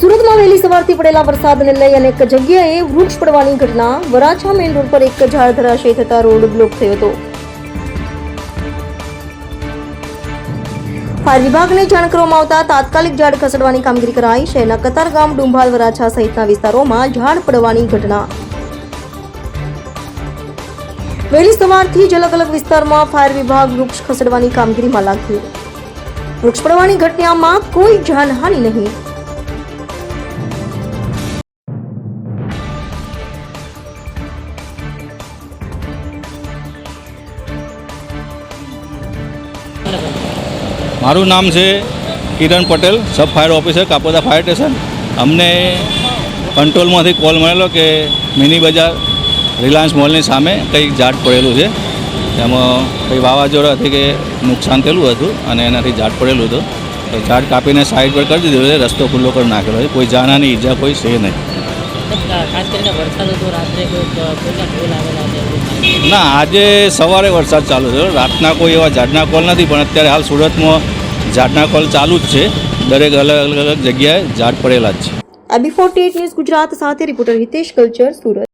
સુરતમાં વહેલી સવારથી પડેલા વરસાદને લઈ અનેક જગ્યાએ વૃક્ષ પડવાની ઘટના. વરાછા મેઇન રોડ પર એક ઝાડ ધરાશય થતા રોડ બ્લોક થયો હતો. ફાયર વિભાગને જાણ કરવામાં આવતા તાત્કાલિક ઝાડ ખસેડવાની કામગીરી કરાઈ. શહેરના કતારગામ ડુંભાલ, વરાછા સહિતના વિસ્તારોમાં ઝાડ પડવાની ઘટના. વહેલી સવારથી જ અલગ અલગ વિસ્તારમાં ફાયર વિભાગ વૃક્ષ ખસેડવાની કામગીરીમાં લાગ્યું. વૃક્ષ ઘટનામાં કોઈ જાનહાનિ નહીં. મારું નામ છે Kiran Patel, sub fire officer Kapodra fire station. અમને કંટ્રોલમાંથી કોલ મળેલો કે મિની બજાર રિલાયન્સ મોલની સામે કંઈક ઝાડ પડેલું છે. તેમાં કંઈ વાવાઝોડાથી કે નુકસાન થયેલું હતું અને એનાથી ઝાડ પડેલું હતું. તો ઝાડ કાપીને સાઈડ પર કરી દીધું છે રસ્તો ખુલ્લો કરી નાખેલો છે. કોઈ જાનાની ઈજા કોઈ છે નહીં. ખાસ કરીને વરસાદ હતો રાત્રે? ના આજે સવારે વરસાદ ચાલુ થયો. રાતના કોઈ એવા ઝાડના કોલ નથી પણ અત્યારે હાલ સુરતમાં ઝાડના કોલ ચાલુ જ છે. દરેક અલગ અલગ અલગ જગ્યાએ ઝાડ પડેલા જ છે. આબી ફોર્ટી ન્યૂઝ ગુજરાત સાથે રિપોર્ટર હિતેશ કલ્ચર સુરત.